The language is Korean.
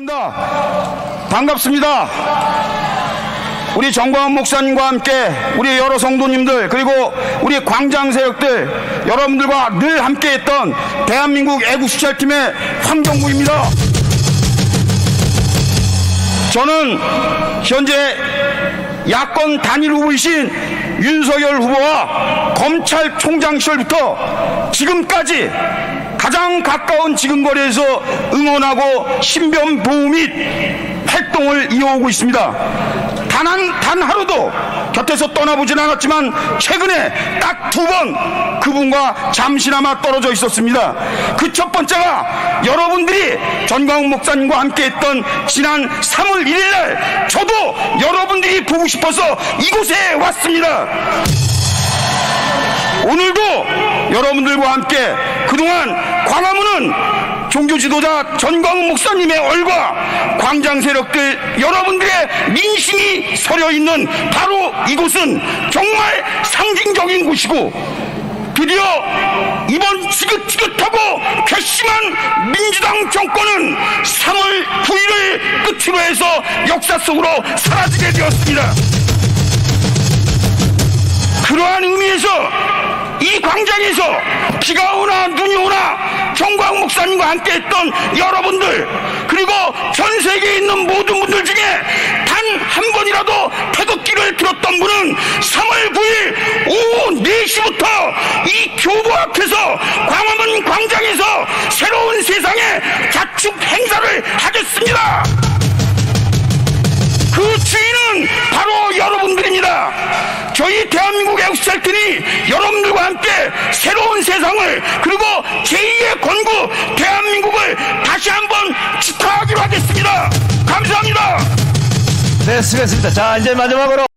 반갑습니다. 반갑습니다. 우리 정광훈 목사님과 함께 우리 여러 성도님들 그리고 우리 광장 세력들 여러분들과 늘 함께했던 대한민국 애국수찰팀의 황정구입니다. 저는 현재 야권 단일 후보이신 윤석열 후보와 검찰총장 시절부터 지금까지 가장 가까운 지근거리에서 응원하고 신변 보호 및 활동을 이어오고 있습니다. 단 한, 단 하루도 곁에서 떠나보진 않았지만 최근에 딱 두 번 그분과 잠시나마 떨어져 있었습니다. 그 첫 번째가 여러분들이 전광훈 목사님과 함께 했던 지난 3월 1일 날 저도 여러분들이 보고 싶어서 이곳에 왔습니다. 오늘도 여러분들과 함께 그동안 광화문은 종교 지도자 전광훈 목사님의 얼과 광장 세력들 여러분들의 민심이 서려 있는 바로 이곳은 정말 상징적인 곳이고 드디어 이번 지긋지긋하고 괘씸한 민주당 정권은 3월 9일을 끝으로 해서 역사 속으로 사라지게 되었습니다. 그러한 의미에서 이 광장에서 비가 오나 눈이 오나 정광 목사님과 함께 했던 여러분들 그리고 전 세계에 있는 모든 분들 중에 단 한 번이라도 태극기를 들었던 분은 3월 9일 오후 4시부터 이 교보 앞에서 광화문 광장에서 세상을 그리고 제2의 건국 대한민국을 다시 한번 축하하기로 하겠습니다. 감사합니다. 네, 수고했습니다. 자, 이제 마지막으로